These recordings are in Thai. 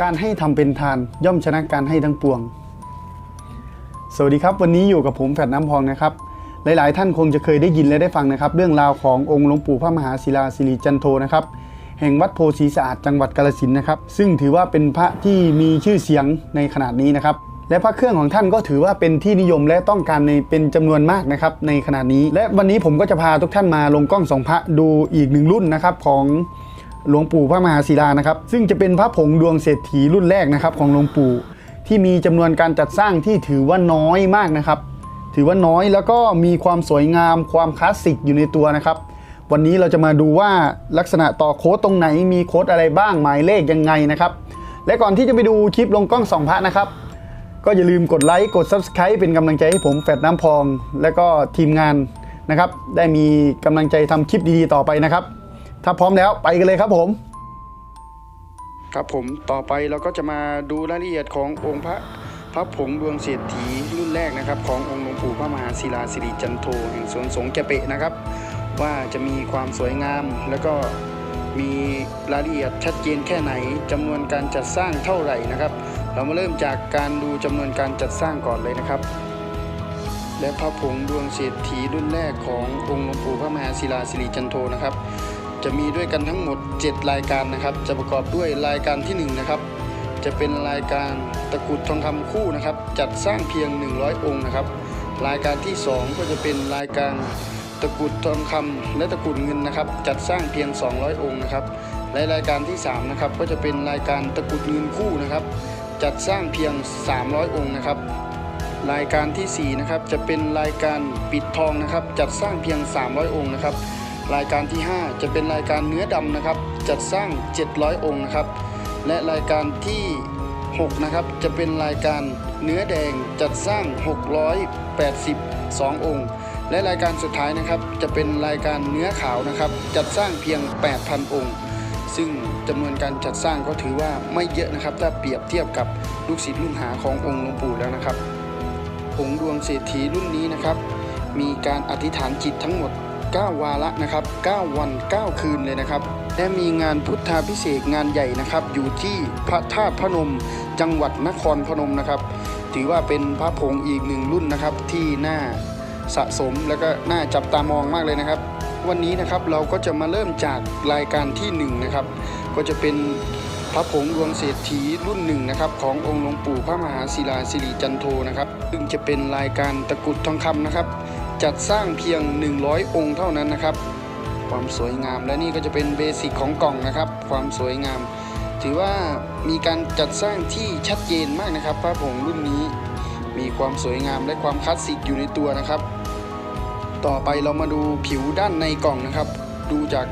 การให้ทำเป็นทาน ย่อมชนะการให้ทั้งปวง สวัสดีครับ วันนี้อยู่กับผมแฝดน้ำพองนะครับ หลาย ๆ ท่านคงจะเคยได้ยินและได้ฟังนะครับ เรื่องราวขององค์หลวงปู่พระมหาศิลาสิริจันโทนะครับ แห่งวัดโพสีสะอาดจังหวัดกาฬสินนะครับ ซึ่งถือว่าเป็นพระที่มีชื่อเสียงในขนาดนี้นะครับและพระเครื่องของท่านก็ถือว่าเป็นที่นิยมและต้องการในเป็นจำนวนมากนะครับในขณะนี้ และวันนี้ผมก็จะพาทุกท่านมาลงกล้องสองพระดูอีกหนึ่งรุ่นนะครับของ หลวงปู่พระมหาศิลานะครับ ซึ่งจะเป็นพระผงดวงเศรษฐีรุ่นแรกนะครับของหลวงปู่ที่มีจำนวนการจัดสร้างที่ถือว่าน้อยมากนะครับ ถือว่าน้อยแล้วก็มีความสวยงามความคลาสสิกอยู่ในตัวนะครับ วันนี้เราจะมาดูว่าลักษณะต่อโค้ดตรงไหนมีโค้ดอะไรบ้างหมายเลขยังไงนะครับ และก่อนที่จะไปดูคลิปลงกล้องสองพระนะครับ ก็อย่าลืมกดไลค์กด Subscribe เป็นกำลังใจให้ผมแฟดน้ำพอง และก็ทีมงานนะครับ ได้มีกำลังใจทำคลิปดีๆต่อไปนะครับ ถ้าพร้อมแล้วไปกันเลยครับผม ครับผมต่อไปเราก็จะมาดูรายละเอียดขององค์พระพระผงดวงเศรษฐีรุ่นแรกนะครับ ขององค์หลวงปู่พระมหาศิลาสิริจันโทแห่งสวนสงฆ์แกเปะนะครับ ว่าจะมีความสวยงาม แล้วก็มีรายละเอียดชัดเจนแค่ไหนจำนวนการจัดสร้างเท่าไหร่นะครับ เรามาเริ่มจากการดูจำนวนการจัดสร้างก่อนเลยนะครับ และพระผงดวงเศรษฐีรุ่นแรกขององค์หลวงปู่พระมหาศิลาสิริจันโทนะครับ จะมีด้วยกันทั้งหมด 7 รายการนะครับ จะประกอบด้วยรายการที่ 1 นะครับ จะเป็นรายการตะกุดทองคำคู่นะครับ จัดสร้างเพียง 100 องค์นะครับ รายการที่ 2 ก็จะเป็นรายการตะกุดทองคำและตะกุดเงินนะครับ จัดสร้างเพียง 200 องค์นะครับและรายการที่3นะครับก็จะเป็นรายการตะกุดเงินคู่นะครับ จัดสร้างเพียง 300 องค์นะครับรายการทีสี่4นะครับจะเป็นรายการปิดทองนะครับ จัดสร้างเพียง 300 องค์นะครับ รายการที่ 5 จะเป็นรายการเนื้อดำนะครับ จัดสร้าง 700 องค์นะครับ และรายการที่ 6 นะครับ จะเป็นรายการเนื้อแดงจัดสร้าง 682 องค์ และรายการสุดท้ายนะครับ จะเป็นรายการเนื้อขาวนะครับ จัดสร้างเพียง 8,000 องค์ ซึ่งจำนวนการจัดสร้างก็ถือว่าไม่เยอะนะครับ ถ้าเปรียบเทียบกับลูกศิษย์ลูกหาขององค์หลวงปู่แล้วนะครับผงดวงเศรษฐีรุ่นนี้นะครับ มีการอธิษฐานจิตทั้งหมด 9 วาระนะครับ 9 วัน 9 คืนเลยนะครับ และมีงานพุทธาพิเศษงานใหญ่นะครับ อยู่ที่พระธาตุพนม จังหวัดนครพนมนะครับ ถือว่าเป็นพระผงอีกหนึ่งรุ่นนะครับที่น่าสะสมแล้วก็น่าจับตามองมากเลยนะครับ วันนี้นะครับเราก็จะมาเริ่มจากรายการที่หนึ่งนะครับ ก็จะเป็นพระผงดวงเศรษฐีรุ่นหนึ่งนะครับขององค์หลวงปู่พระมหาศิลาสิริจันโทนะครับ ซึ่งจะเป็นรายการตะกุดทองคำนะครับ จัดสร้างเพียง 100 องค์เท่านั้นนะครับ ความสวยงามและนี่ก็จะเป็นเบสิกของกล่องนะครับ ความสวยงาม ถือว่ามีการจัดสร้างที่ชัดเจนมากนะครับพระผงรุ่นนี้ มีความสวยงามและความคลาสสิกอยู่ในตัวนะครับ ต่อไปเรามาดูผิวด้านในกล่องนะครับ ดูจาก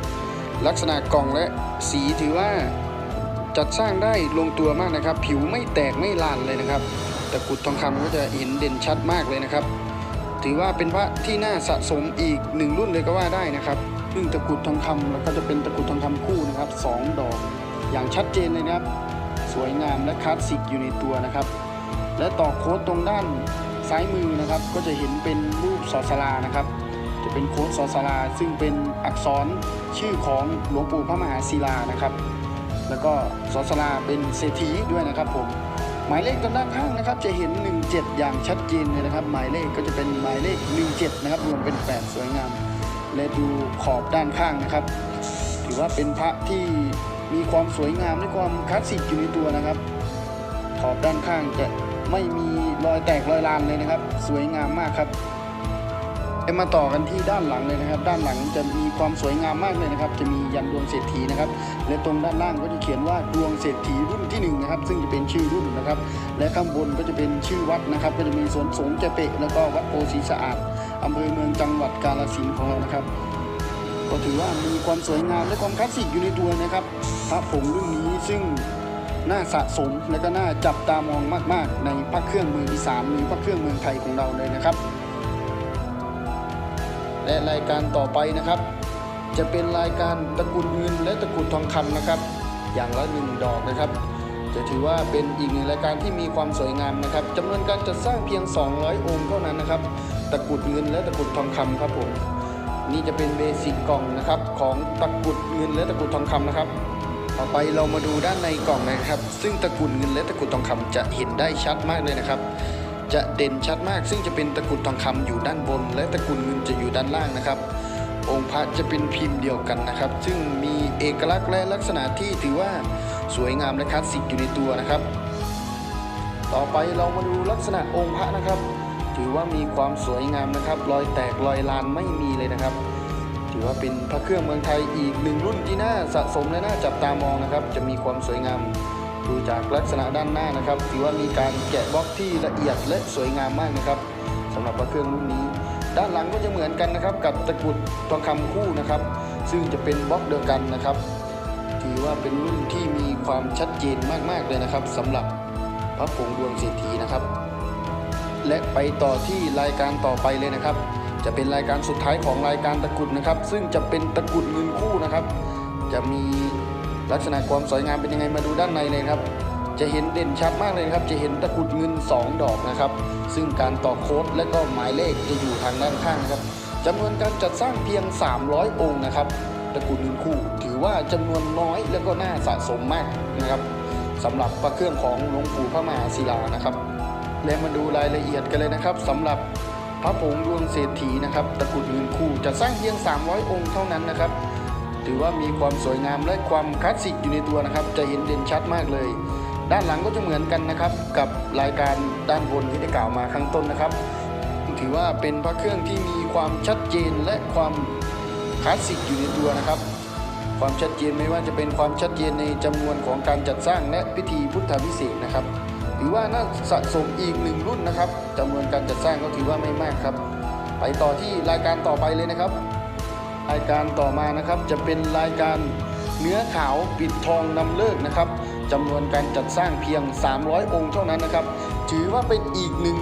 ลักษณะกล่องและสีถือว่าจัดสร้างได้ลงตัวมากนะครับ ผิวไม่แตกไม่ลานเลยนะครับตะกุดทองคำก็จะเห็นเด่นชัดมากเลยนะครับ ถือว่าเป็นพระที่น่าสะสมอีกหนึ่งรุ่นเลยก็ว่าได้นะครับซึ่งตะกรุดทองคำแล้วก็จะเป็นตะกรุดทองคำคู่นะครับสองดอก อย่างชัดเจนเลยนะครับ สวยงามและคลาสสิกอยู่ในตัวนะครับ และต่อโค้ดตรงด้านซ้ายมือนะครับ ก็จะเห็นเป็นรูปสอสลานะครับ จะเป็นโค้ดสอสลา ซึ่งเป็นอักษรชื่อของหลวงปู่พระมหาศิลานะครับ แล้วก็สอสลาเป็นเศรษฐีด้วยนะครับผม หมายเลขตรงด้านข้างนะครับจะเห็น 17 อย่างชัดเจนเลยนะครับ หมายเลขก็จะเป็นหมายเลข 17 นะครับรวมเป็น 8 สวยงาม และดูขอบด้านข้างนะครับ ถือว่าเป็นพระที่มีความสวยงามและความคลาสสิกอยู่ในตัวนะครับ ขอบด้านข้างจะไม่มีรอยแตกรอยลานเลยนะครับ สวยงามมากครับ มาต่อกันที่ด้านหลังเลยนะครับ ด้านหลังจะมีความสวยงามมากเลยนะครับ จะมียันดวงเศรษฐีนะครับ และตรงด้านล่างก็จะเขียนว่าดวงเศรษฐีรุ่นที่หนึ่งนะครับ ซึ่งจะเป็นชื่อรุ่นนะครับ และข้างบนก็จะเป็นชื่อวัดนะครับ ก็จะมีสวนสงเจเปะแล้วก็วัดโพสีสะอาดอำเภอเมืองจังหวัดกาฬสินธุ์ของเรานะครับ ก็ถือว่ามีความสวยงามและความคลาสสิกอยู่ในตัวนะครับพระผงรุ่นนี้ซึ่งน่าสะสมและก็น่าจับตามองมาก ๆ ในพระเครื่องเมืองอีสานหรือพระเครื่องเมืองไทยของเราเลยนะครับ และรายการต่อไปนะครับ จะเป็นรายการตะกุดเงินและตะกุดทองคำนะครับ อย่างละหนึ่งดอกนะครับ จะถือว่าเป็นอีกหนึ่งรายการที่มีความสวยงามนะครับจำนวนการจัดสร้างเพียง 200 องค์เท่านั้นนะครับ ตะกุดเงินและตะกุดทองคำครับผมนี่จะเป็นเบสิกกล่องนะครับของตะกุดเงินและตะกุดทองคำนะครับ ต่อไปเรามาดูด้านในกล่องนะครับ ซึ่งตะกุดเงินและตะกุดทองคำจะเห็นได้ชัดมากเลยนะครับ จะเด่นชัดมาก ซึ่งจะเป็นตะกรุดทองคำอยู่ด้านบน และตะกรุดเงินจะอยู่ด้านล่างนะครับ องค์พระจะเป็นพิมพ์เดียวกันนะครับ ซึ่งมีเอกลักษณ์และลักษณะที่ถือว่าสวยงามและคลาสสิกอยู่ในตัวนะครับ ต่อไปเรามาดูลักษณะองค์พระนะครับ ถือว่ามีความสวยงามนะครับ รอยแตกรอยลานไม่มีเลยนะครับถือว่าเป็นพระเครื่องเมืองไทยอีกหนึ่งรุ่นที่น่าสะสมและน่าจับตามองนะครับ จะมีความสวยงาม ดูจากลักษณะด้านหน้านะครับถือว่ามีการแกะบล็อกที่ละเอียดและสวยงามมากนะครับสำหรับพระเครื่องรุ่นนี้ ด้านหลังก็จะเหมือนกันนะครับ กับตะกรุดทองคำคู่นะครับ ซึ่งจะเป็นบล็อกเดียวกันนะครับถือว่าเป็นรุ่นที่มีความชัดเจนมากๆเลยนะครับสำหรับพระผงดวงเศรษฐีนะครับ และไปต่อที่รายการต่อไปเลยนะครับ จะเป็นรายการสุดท้ายของรายการตะกรุดนะครับ ซึ่งจะเป็นตะกรุดเงินคู่นะครับ จะมี ลักษณะความสวยงามเป็นยังไงมาดูด้านในเลยครับ จะเห็นเด่นชัดมากเลยครับ จะเห็นตะกุดเงิน 2 ดอกนะครับ ซึ่งการต่อโค้ดและก็หมายเลขจะอยู่ทางด้านข้างนะครับจำนวนการจัดสร้างเพียง 300 องค์นะครับตะกูลเงินคู่ ถือว่าจำนวนน้อยและก็น่าสะสมมากนะครับสำหรับพระเครื่องของหลวงปู่พระมหาศิลานะครับ และมาดูรายละเอียดกันเลยนะครับสำหรับพระผงดวงเศรษฐีนะครับ ตะกูลเงินคู่จะสร้างเพียง 300 องค์เท่านั้นนะครับ ถือว่ามีความสวยงามและความคลาสสิกอยู่ในตัวนะครับ จะเห็นเด่นชัดมากเลย ด้านหลังก็จะเหมือนกันนะครับ กับรายการด้านบนที่ได้กล่าวมาข้างต้นนะครับ ถือว่าเป็นพระเครื่องที่มีความชัดเจนและความคลาสสิกอยู่ในตัวนะครับ ความชัดเจนไม่ว่าจะเป็นความชัดเจนในจำนวนของการจัดสร้างและพิธีพุทธพิเศษกนะครับถือว่าน่าสะสมอีกหนึ่งรุ่นนะครับจำนวนการจัดสร้างก็ถือว่าไม่มากครับ ไปต่อที่รายการต่อไปเลยนะครับ รายการต่อมานะครับจะเป็นรายการเนื้อขาวปิดทองนำเลิกนะครับจำนวนการจัดสร้างเพียง 300 องค์เท่านั้นนะครับ ถือว่าเป็นอีกหนึ่ง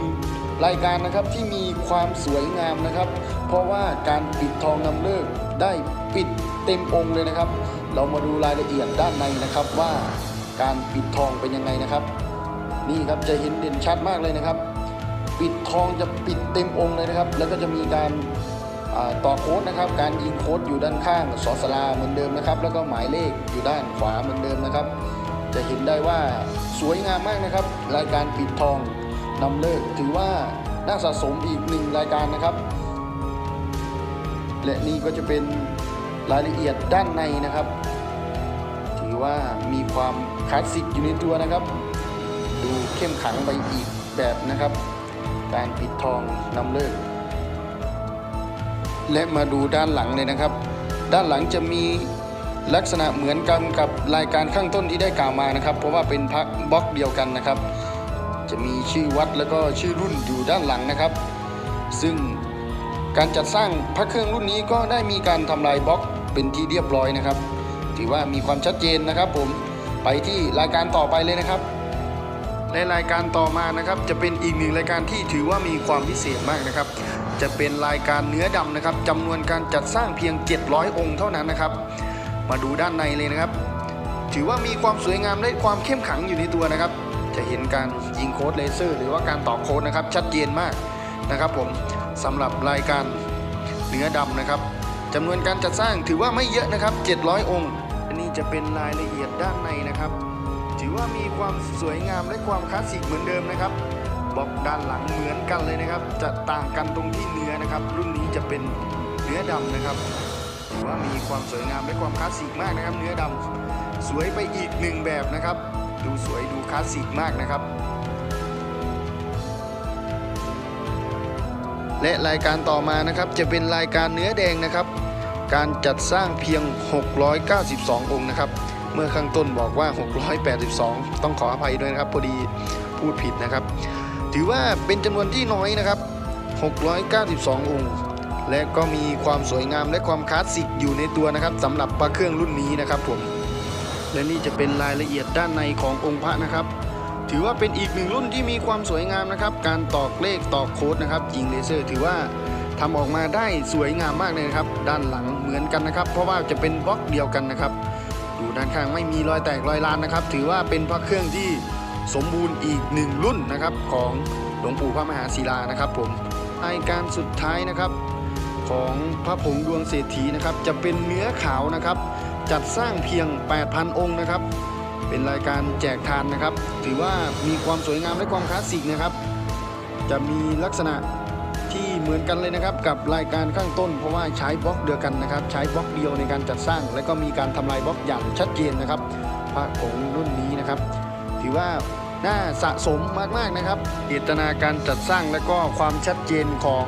รายการนะครับที่มีความสวยงามนะครับ เพราะว่าการปิดทองนำเลิกได้ปิดเต็มองค์เลยนะครับ เรามาดูรายละเอียดด้านในนะครับว่าการปิดทองเป็นยังไงนะครับ นี่ครับจะเห็นเด่นชัดมากเลยนะครับ ปิดทองจะปิดเต็มองค์เลยนะครับ แล้วก็จะมีการ ต่อโค้ดนะครับการยิงโค้ดอยู่ด้านข้างสอสลาเหมือนเดิมนะครับ แล้วก็หมายเลขอยู่ด้านขวาเหมือนเดิมนะครับ จะเห็นได้ว่าสวยงามมากนะครับ รายการปิดทองนำเลิกถือว่าน่าสะสมอีกหนึ่งรายการนะครับ และนี่ก็จะเป็นรายละเอียดด้านในนะครับ ถือว่ามีความคลาสสิกอยู่ในตัวนะครับ ดูเข้มขังไปอีกแบบนะครับ การปิดทองนำเลิก และมาดูด้านหลังเลยนะครับ ด้านหลังจะมีลักษณะเหมือนกันกับรายการข้างต้นที่ได้กล่าวมานะครับ เพราะว่าเป็นพักบล็อกเดียวกันนะครับ จะมีชื่อวัดแล้วก็ชื่อรุ่นอยู่ด้านหลังนะครับ ซึ่งการจัดสร้างพระเครื่องรุ่นนี้ก็ได้มีการทำลายบล็อกเป็นที่เรียบร้อยนะครับ ถือว่ามีความชัดเจนนะครับ ผมไปที่รายการต่อไปเลยนะครับและรายการต่อมานะครับจะเป็นอีกหนึ่งรายการที่ถือว่ามีความพิเศษมากนะครับ จะเป็นรายการเนื้อดำนะครับจำนวนการจัดสร้างเพียง 700 องค์เท่านั้นนะครับ มาดูด้านในเลยนะครับ ถือว่ามีความสวยงามและความเข้มขังอยู่ในตัวนะครับ จะเห็นการยิงโค้ดเลเซอร์ หรือว่าการต่อโค้ดนะครับ ชัดเจนมากนะครับ ผมสำหรับรายการเนื้อดำนะครับจำนวนการจัดสร้างถือว่าไม่เยอะนะครับ 700 องค์ อันนี้จะเป็นรายละเอียดด้านในนะครับ ถือว่ามีความสวยงามและความคลาสสิกเหมือนเดิมนะครับ บล็อกด้านหลังเหมือนกันเลยนะครับ จะต่างกันตรงที่เนื้อนะครับ รุ่นนี้จะเป็นเนื้อดำนะครับถือว่ามีความสวยงามและความคลาสสิกมากนะครับ เนื้อดำสวยไปอีกหนึ่งแบบนะครับ ดูสวยดูคลาสสิกมากนะครับ และรายการต่อมานะครับจะเป็นรายการเนื้อแดงนะครับ การจัดสร้างเพียง 692 องค์นะครับเมื่อข้างต้นบอกว่า 682 ต้องขออภัยด้วยนะครับ พอดีพูดผิดนะครับ ถือว่าเป็นจำนวนที่น้อยนะครับ 692 องค์ และก็มีความสวยงามและความคลาสสิกอยู่ในตัวนะครับสำหรับพระเครื่องรุ่นนี้นะครับผม และนี่จะเป็นรายละเอียดด้านในขององค์พระนะครับ ถือว่าเป็นอีกหนึ่งรุ่นที่มีความสวยงามนะครับ การตอกเลขตอกโค้ดนะครับยิงเลเซอร์ถือว่าทำออกมาได้สวยงามมากเลยนะครับ ด้านหลังเหมือนกันนะครับ เพราะว่าจะเป็นบล็อกเดียวกันนะครับ ดูด้านข้างไม่มีรอยแตกรอยลานนะครับ ถือว่าเป็นพระเครื่องที่ สมบูรณ์อีกหนึ่งรุ่นนะครับของหลวงปู่พระมหาศิลานะครับผมรายการสุดท้ายนะครับของพระผงดวงเศรษฐีนะครับจะเป็นเนื้อขาวนะครับ จัดสร้างเพียง 8,000 องค์นะครับ เป็นรายการแจกทานนะครับ ถือว่ามีความสวยงามและความคลาสสิกนะครับ จะมีลักษณะที่เหมือนกันเลยนะครับกับรายการข้างต้น เพราะว่าใช้บล็อกเดียวกันนะครับ ใช้บล็อกเดียวในการจัดสร้าง และก็มีการทำลายบล็อกอย่างชัดเจนนะครับ พระผงรุ่นนี้นะครับ ถือว่าน่าสะสมมาก ๆ นะครับเจตนาการจัดสร้างและก็ความชัดเจนของ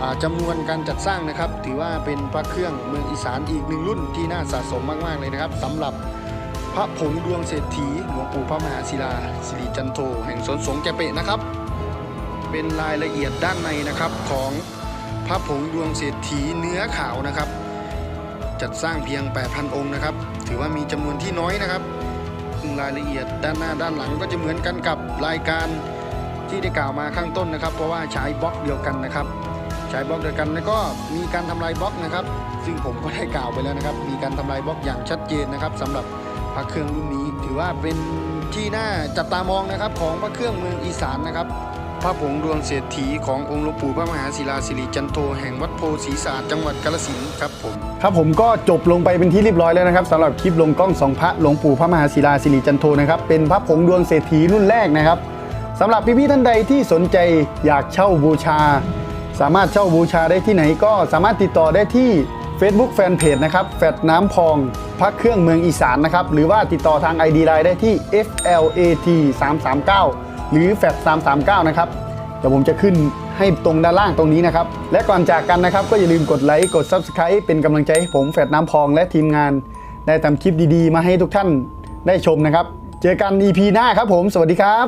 อาจำนวนการจัดสร้างนะครับ ถือว่าเป็นพระเครื่องเมืองอีสานอีกหนึ่งรุ่นที่น่าสะสมมาก ๆ เลยนะครับสำหรับพระผงดวงเศรษฐีหลวงปู่พระมหาศิลาสิริจันโทแห่งสวนสงแกเปะนะครับ เป็นรายละเอียดด้านในนะครับของพระผงดวงเศรษฐีเนื้อขาวนะครับ จัดสร้างเพียง 8,000 องค์นะครับ ถือว่ามีจำนวนที่น้อยนะครับ ซึ่งรายละเอียดด้านหน้าด้านหลังก็จะเหมือนกันกับรายการที่ได้กล่าวมาข้างต้นนะครับ เพราะว่าใช้บล็อกเดียวกันนะครับ ใช้บล็อกเดียวกันแล้วก็มีการทำลายบล็อกนะครับ ซึ่งผมก็ได้กล่าวไปแล้วนะครับ มีการทำลายบล็อกอย่างชัดเจนนะครับสำหรับพระเครื่องรุ่นนี้ ถือว่าเป็นที่น่าจับตามองนะครับของพระเครื่องเมืองอีสานนะครับ พระผงดวงเศรษฐีขององค์หลวงปู่พระมหาศิลาสิริจันโทแห่งวัดโพธิ์ศรีสะอาดจังหวัดกาฬสินธุ์ครับผม ครับผมก็จบลงไปเป็นที่เรียบร้อยแล้วนะครับสำหรับคลิปลงกล้องสองพระหลวงปู่พระมหาศิลาสิริจันโทนะครับเป็นพระผงดวงเศรษฐีรุ่นแรกนะครับสำหรับพี่ๆท่านใดที่สนใจอยากเช่าบูชา สามารถเช่าบูชาได้ที่ไหนก็สามารถติดต่อได้ที่ Facebook Fanpage นะครับแฟดน้ำพองพระเครื่องเมืองอีสานนะครับหรือว่าติดต่อทาง ID Line ได้ที่ FLAT 339 หรือแฟด339 นะครับ เดี๋ยวผมจะขึ้นให้ตรงด้านล่างตรงนี้นะครับ และก่อนจากกันนะครับ ก็อย่าลืมกดไลค์กด Subscribe เป็นกำลังใจให้ผมแฟดน้ำพองและทีมงาน ได้ทำคลิปดีๆ มาให้ทุกท่านได้ชมนะครับ เจอกัน EP หน้าครับผม สวัสดีครับ